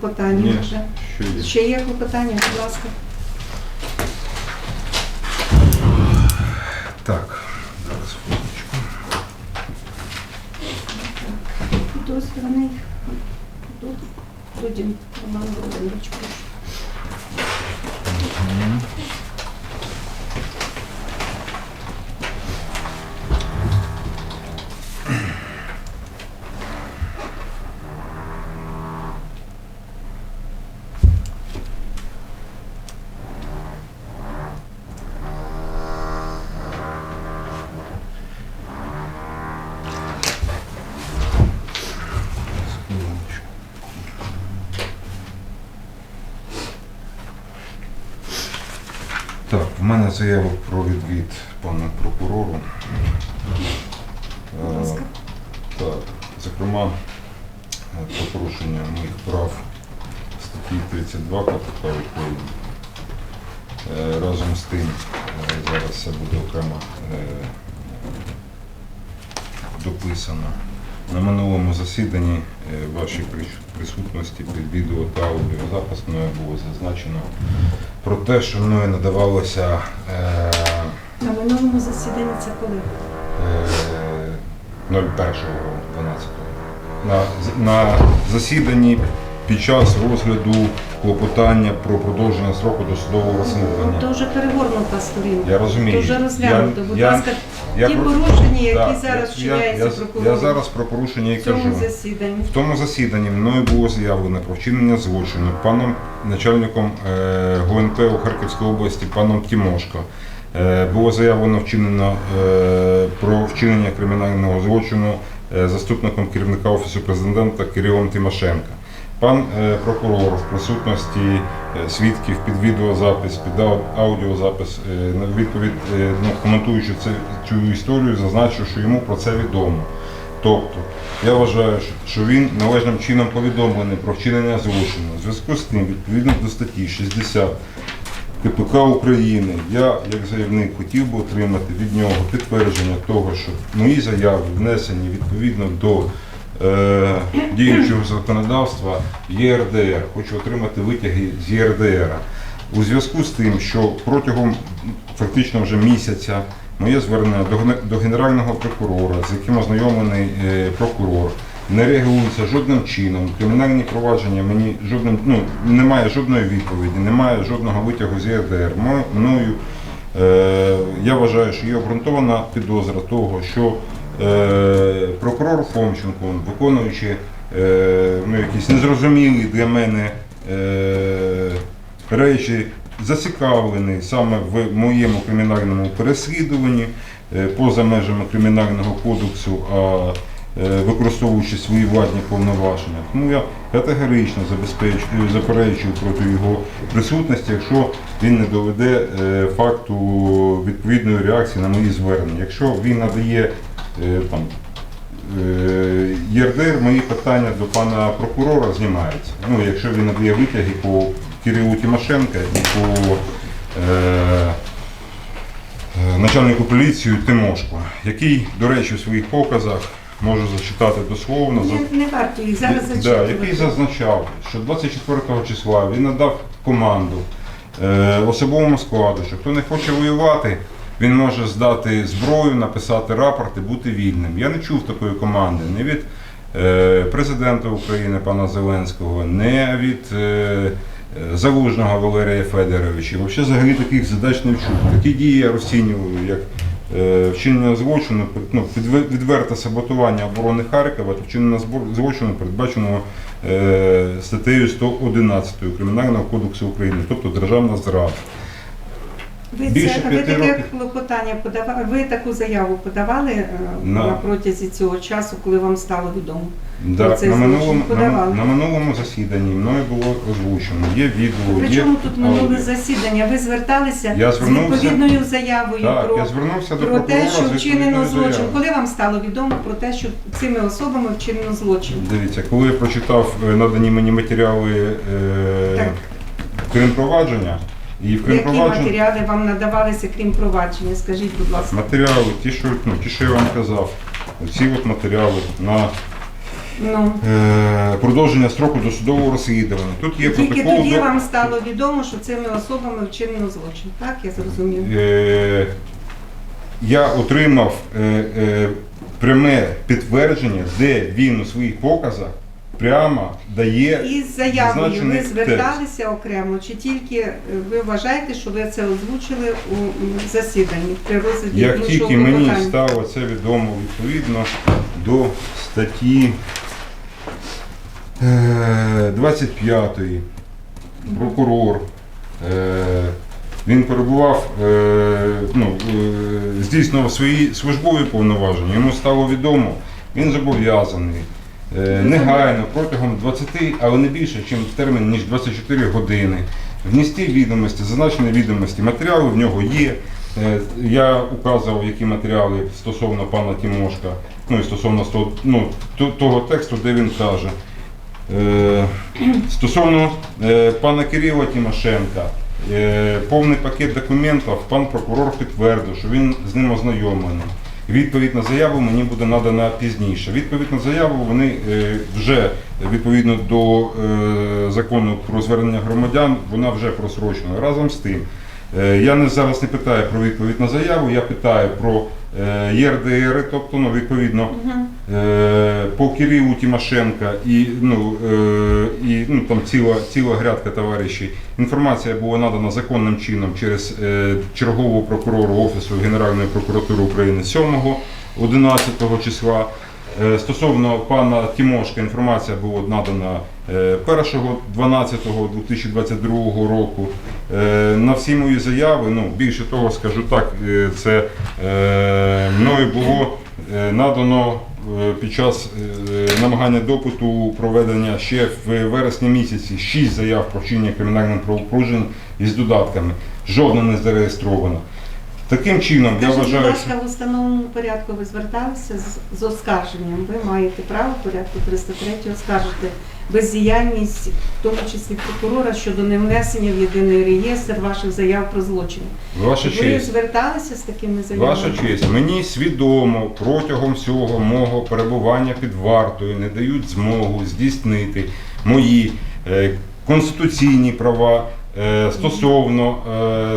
Клопотання вже. що є. Ще є клопотання, будь ласка. Так, зараз хвилиночку. Підозрюваний. Дудін Роман Володимирович, прошу. Хвилиночку. В мене заява про відвід пана прокурору. Е. Так, зокрема, про порушення моїх прав статті 32 КПК України. Е, Разом з тим, е, зараз це буде окремо е, дописано. На минулому засіданні е, вашій присутності під відео та аудіозапис мною було зазначено про те, що мною надавалося е, На минулому засіданні це коли? е, 01.12. На, на засіданні під час розгляду клопотання про продовження строку досудового То розслідування. вже перегорнута сторінка. Я розумію. То вже розглянуто. Я- Будь я- ласка, я ті про- порушення, які Так, зараз я, вчиняються я, прокурором я зараз про порушення і в цьому кажу. засіданні. В тому засіданні мною було заявлено про вчинення злочину паном начальником е, ГУНП у Харківській області, паном Тімошко. Е, було заявлено вчинено е, про вчинення кримінального злочину е, заступником керівника Офісу президента Кирилом Тимошенко. Пан е, прокурор в присутності е, свідків під відеозапис, під аудіозапис, е, відповідь, ну, коментуючи цю історію, зазначив, що йому про це відомо. Тобто, я вважаю, що- він належним чином повідомлений про вчинення злочину. У зв'язку з тим, відповідно до статті 60 КПК України, я, як заявник, хотів би отримати від нього підтвердження того, що мої заяви внесені відповідно до діючого законодавства ЄРДР. Хочу отримати витяги з ЄРДР. У зв'язку з тим, що протягом фактично вже місяця моє звернення до, генерального прокурора, з яким ознайомлений е, прокурор, не реагується жодним чином. Кримінальні провадження мені жодним ну немає жодної відповіді, немає жодного витягу з ЄРДР. Мною е, я вважаю, що є обґрунтована підозра того, що е, прокурор Фомченко, виконуючи е, ну, якісь незрозумілі для мене е, речі, зацікавлений саме в моєму кримінальному переслідуванні е, поза межами кримінального кодексу, а е, використовуючи свої владні повноваження. Тому я категорично заперечую проти його присутності, якщо він не доведе е, факту відповідної реакції на мої звернення. Якщо він надає е, там Е, ЄРДР мої питання до пана прокурора знімаються. Ну, якщо він надає витяги по Кирилу Тимошенка і по е, е, начальнику поліції Тимошку, який, до речі, у своїх показах можу зачитати дословно. Не, не варто їх зараз да, який зазначав, що 24 числа він надав команду е, особовому складу, що хто не хоче воювати, він може здати зброю, написати рапорт і бути вільним. Я не чув такої команди ні від е, президента України пана Зеленського, не від е, Залужного Валерія Федоровича. Взагалі взагалі таких задач не вчув. Такі дії я розцінюю як е, вчинення злочину, ну, відверте саботування оборони Харкова та вчинення злочину, передбаченого статтею 111 Кримінального кодексу України, тобто державна зрада. Ви, більше це, ви п'яти таке років. клопотання подавали, ви таку заяву подавали е, На- на протязі цього часу, коли вам стало відомо? Да, цей на, злочин минулому, на, подавали. на минулому засіданні мною було озвучено. Є відео, При є тут минуле аудіо. засідання? Ви зверталися Я з звернувся- відповідною заявою Так, про, я звернувся до про те, що з вчинено відповідною злочин. заявою. Коли вам стало відомо про те, що цими особами вчинено злочин? Дивіться, коли я прочитав е, надані мені матеріали е, Так. кримпровадження, і в Які кримпровадженні матеріали вам надавалися, крім провадження? Скажіть, будь ласка. матеріали, ті, що, ну, ті, що я вам казав, ці от матеріали на Ну. е, продовження строку досудового розслідування. Тут є Тільки протокол. тоді до- вам стало відомо, що цими особами вчинено злочин. Так, я зрозумів. Е, я отримав е, е, пряме підтвердження, де він у своїх показах прямо дає. Із заявою ви зверталися окремо, чи тільки е, ви вважаєте, що ви це озвучили у засіданні при розгляді Як тільки мені клопотання? стало це відомо відповідно до статті е, 25 прокурор. е, Він перебував, е, ну, е, здійснював свої службові повноваження. Йому стало відомо, він зобов'язаний е, негайно протягом 20, але не більше, ніж термін, ніж 24 години. Внести відомості, зазначені відомості, матеріали в нього є. Е, Я указував, які матеріали стосовно пана Тимошка, ну і стосовно ну, того тексту, де він каже. Е, Стосовно е, пана Кирила Тимошенка, е, повний пакет документів пан прокурор підтвердив, що він з ним ознайомлений. Відповідь на заяву мені буде надана пізніше. Відповідь на заяву вони е, вже відповідно до е, закону про звернення громадян, вона вже просрочена. Разом з тим, е, я не зараз не питаю про відповідь на заяву, я питаю про ЄРДР, тобто ну, відповідно. Е, по Кирилу Тимошенка і, ну, е, і ну, там ціла, ціла грядка товаришів. Інформація була надана законним чином через е, чергового прокурора Офісу Генеральної прокуратури України 7-11 числа. Е, Стосовно пана Тимошка інформація була надана е, 1.12.2022 року. Е, На всі мої заяви, ну більше того скажу так, е, це е, мною було е, надано е, під час е, намагання допиту проведення ще в вересні місяці 6 заяв про вчинення кримінальних правопорушень із додатками. Жодна не зареєстрована. Таким чином, я Скажіть, будь вважаю, що ласка, в установленому порядку ви зверталися з, з оскарженням. Ви маєте право в порядку 303 оскаржити бездіяльність, в тому числі прокурора, щодо невнесення в єдиний реєстр ваших заяв про злочин. ваша ви честь. зверталися з такими заявами? Ваша честь, мені свідомо протягом всього мого перебування під вартою не дають змогу здійснити мої е, конституційні права стосовно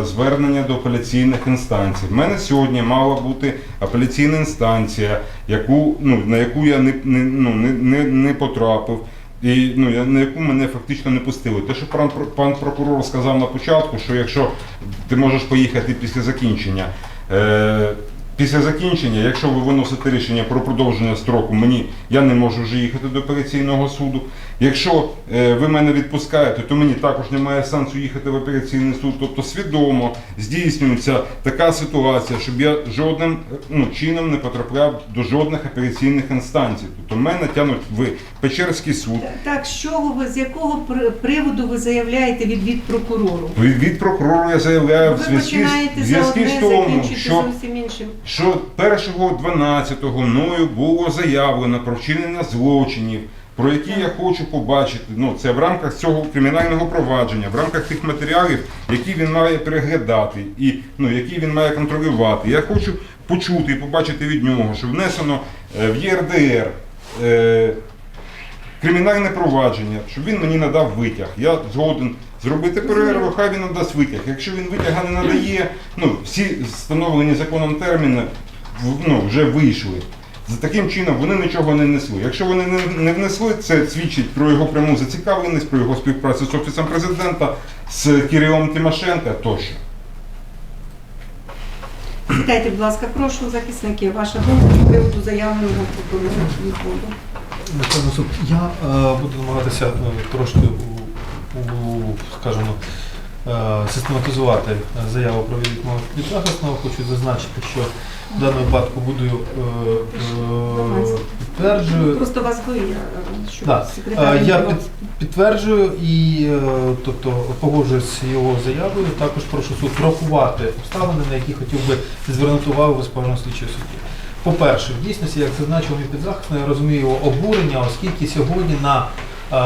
е, звернення до апеляційних інстанцій. В мене сьогодні мала бути апеляційна інстанція, яку, ну, на яку я не, не, ну, не, не, не потрапив. І ну, я- на яку мене фактично не пустили. Те, що пан, пан прокурор сказав на початку, що якщо ти можеш поїхати після закінчення, е, після закінчення, якщо ви виносите рішення про продовження строку, мені я не можу вже їхати до апеляційного суду. Якщо е, ви мене відпускаєте, то мені також немає сенсу їхати в апеляційний суд. Тобто свідомо здійснюється така ситуація, щоб я жодним е, ну, чином не потрапляв до жодних апеляційних інстанцій. Тобто мене тягнуть в Печерський суд. Так, з чого ви, з якого при- приводу ви заявляєте відвід прокурору? Від, від прокурора я заявляю в Ви зв'язку з, в зв'язку з тому, що, зовсім іншим. Що 1.12 мною було заявлено про вчинення злочинів, про які я хочу побачити. Ну, це в рамках цього кримінального провадження, в рамках тих матеріалів, які він має переглядати і ну, які він має контролювати. Я хочу почути і побачити від нього, що внесено е, в ЄРДР. Кримінальне провадження, щоб він мені надав витяг. Я згоден зробити перерву, хай він надасть витяг. Якщо він витяга не надає, ну всі встановлені законом терміни ну, вже вийшли. За таким чином вони нічого не несли. Якщо вони не, не внесли, це свідчить про його пряму зацікавленість, про його співпрацю з офісом президента, з Кирилом Тимошенка тощо. Сідайте, будь ласка, прошу захисники, ваша думка з приводу заявленого прокурора. Михайло Суд, я е, буду намагатися е, трошки у, у, скажімо, е, систематизувати е, заяву про відмову від захисного. Хочу зазначити, що в даному випадку буду е, е, підтверджую. Просто вас ви, щоб Да. секретар Е, Я під, підтверджую і е, тобто, погоджуюсь з його заявою. Також прошу суд врахувати обставини, на які хотів би звернути увагу госпожого слідчого судді. По-перше, в дійсності, як зазначив мій підзахисний, я розумію його обурення, оскільки сьогодні на е,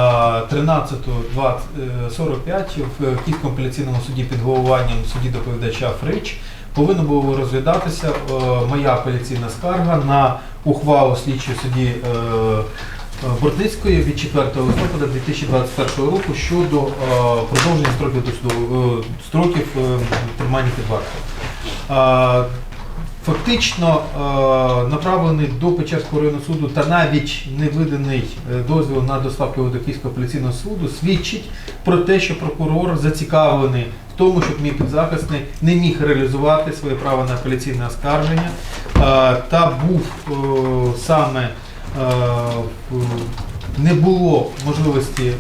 13.45 в Київському апеляційному суді під головуванням судді доповідача Фрич повинна була розглядатися е, моя апеляційна скарга на ухвалу слідчої судді е, Бортницької від 4 листопада 2021 року щодо е, продовження строків досудового- е, строків е, тримання під вартою. Фактично е, направлений до Печерського районного суду та навіть не виданий е, дозвіл на доставку його до Київського апеляційного суду свідчить про те, що прокурор зацікавлений в тому, щоб мій підзахисний не міг реалізувати своє право на апеляційне оскарження е, та був саме не було можливості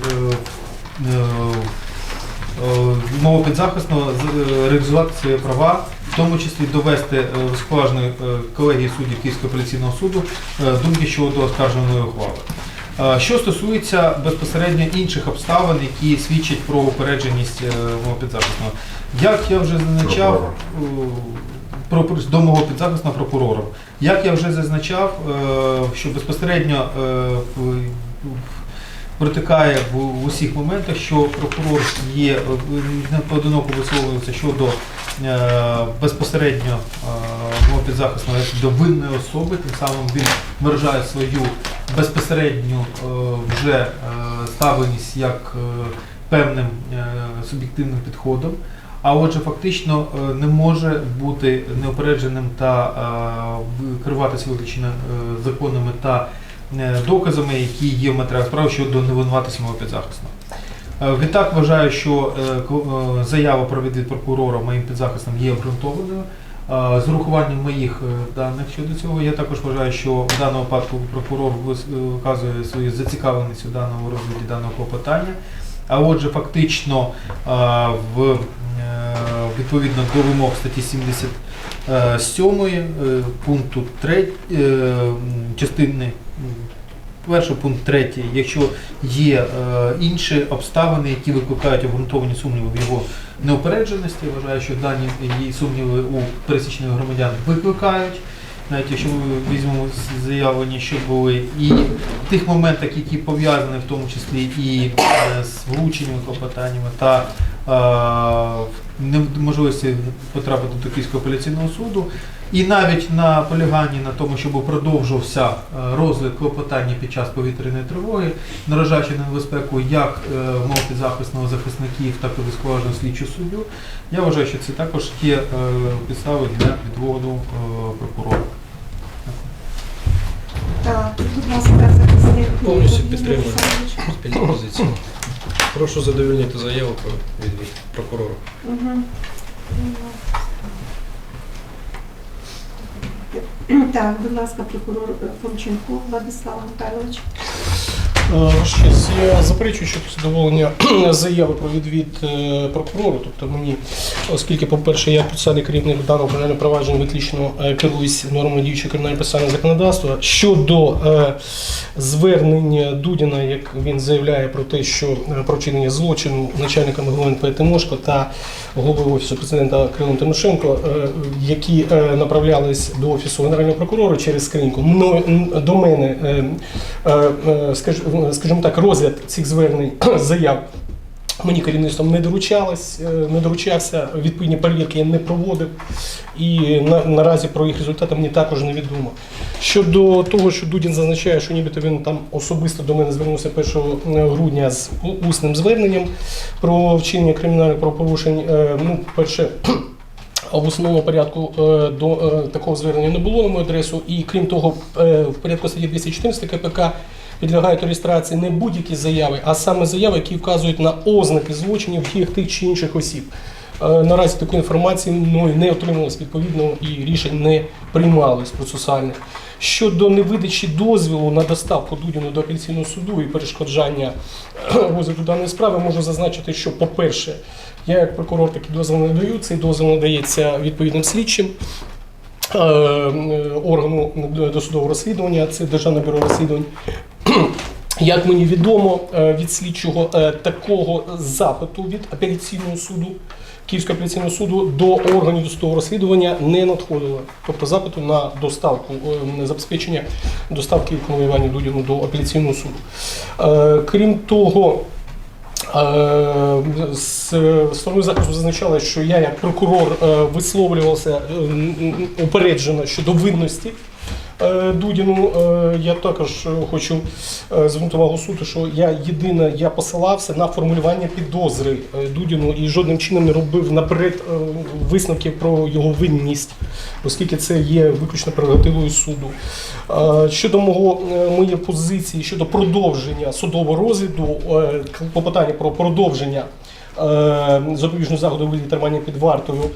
мого підзахисного реалізувати свої права, тому числі довести е, схважної е, колегії суддів Київського апеляційного суду е, думки щодо оскарженої ухвали. Е, Що стосується безпосередньо інших обставин, які свідчать про упередженість е, мого підзахисного, як я вже зазначав е, до мого підзахисного прокурора, як я вже зазначав, е, що безпосередньо е, протикає в, усіх моментах, що прокурор є е, поодиноко висловлюється щодо е, безпосередньо е, підзахисного до винної особи, тим самим він виражає свою безпосередню е, вже е, ставленість як е, певним е, суб'єктивним підходом. А отже, фактично е, не може бути неупередженим та е, керуватися виключно е, законами та е, доказами, які є в матеріалах справи щодо невинуватості мого підзахисного. Е, Відтак вважаю, що е, е, заява про відвід прокурора моїм підзахисним є обґрунтованою. З урахуванням моїх даних щодо цього, я також вважаю, що в даному випадку прокурор вказує свою зацікавленість у даному розгляді даного клопотання. А отже, фактично в відповідно до вимог статті 77 е, пункту 3 частини перший пункт третій, якщо є е, інші обставини, які викликають обґрунтовані сумніви в його неупередженості, вважаю, що дані її сумніви у пересічних громадян викликають. Навіть якщо ми візьмемо заявлення, що були, і в тих моментах, які пов'язані в тому числі і е, з влученнями, клопотаннями та е, неможливості потрапити до Київського апеляційного суду, і навіть на поліганні на тому, щоб продовжувався е, розгляд клопотання під час повітряної тривоги, наражаючи на небезпеку як е, мов підзахисного захисників, так і військового слідчу суддю, я вважаю, що це також є е, підстави для відводу е, прокурора. Так, будь ласка, захисник. Повністю підтримую. Спільну позицію. Прошу задовільнити заяву про відвід прокурора. Угу. Так, будь ласка, прокурор Фомченко Владислав Михайлович. Е, Щось я заперечую щодо задоволення заяви про відвід е, прокурору. Тобто мені, оскільки, по-перше, я процесуальний керівник даного кримінального провадження виключно е, керуюсь нормами діючого кримінального процесуального законодавства. Щодо звернення Дудіна, як він заявляє про те, що про вчинення злочину начальниками ГУНП Тимошко та голови офісу президента Кирилом Тимошенко, які направлялись до офісу генерального прокурора через скриньку, до мене. е, е, е, скаж- скажімо так, розгляд цих звернень заяв мені керівництвом не доручалось, е, не доручався, відповідні перевірки я не проводив. І на, наразі про їх результати мені також невідомо. Щодо того, що Дудін зазначає, що нібито він там особисто до мене звернувся 1 грудня з усним зверненням про вчинення кримінальних правопорушень. Е, Ну, перше, в основному порядку е, до е, такого звернення не було на мою адресу. І крім того, е, в порядку статті 214 КПК підлягають реєстрації не будь-які заяви, а саме заяви, які вказують на ознаки злочинів діях тих чи інших осіб. Е, Наразі такої інформації мною не отрималось відповідно і рішень не приймалось процесуальних. Щодо невидачі дозволу на доставку Дудіну до апеляційного суду і перешкоджання розгляду даної справи, можу зазначити, що, по-перше, я як прокурор такий дозвіл не даю. Цей дозвіл надається відповідним слідчим е, органу досудового розслідування, це Державне бюро розслідувань. Як мені відомо е, від слідчого е, такого запиту від апеляційного суду, Київського апеляційного суду до органів досудового розслідування не надходило. Тобто запиту на доставку, е, на забезпечення доставки Івані Дудіну до апеляційного суду. Крім того, З сторони захисту зазначалось, що я як прокурор висловлювався упереджено щодо винності Дудіну. Е, Я також е, хочу е, звернути увагу суду, що я єдине, я посилався на формулювання підозри е, Дудіну і жодним чином не робив наперед е, висновків про його винність, оскільки це є виключно прерогативою суду. Е, Щодо мого е, моєї позиції щодо продовження судового розгляду, е, клопотання про продовження е, запобіжного заходу вигляді тримання під вартою е,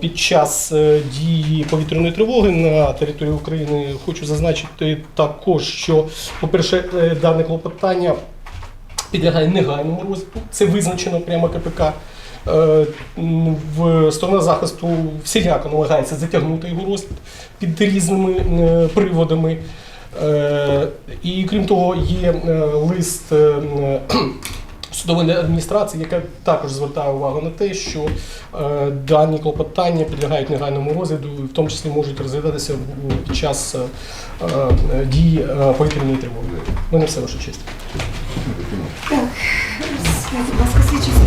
під час е, дії повітряної тривоги на території України хочу зазначити також, що, по-перше, е, дане клопотання підлягає негайному розгляду. Це визначено прямо КПК. Е, В сторона захисту всіляко намагається затягнути його розгляд під різними приводами. І крім того, є лист судової адміністрації, яка також звертає увагу на те, що е, дані клопотання підлягають негайному розгляду, в тому числі можуть розглядатися під час е, е, дії повітряної тривоги. Ну не все ваша честь. Так, будь ласка, свідчиться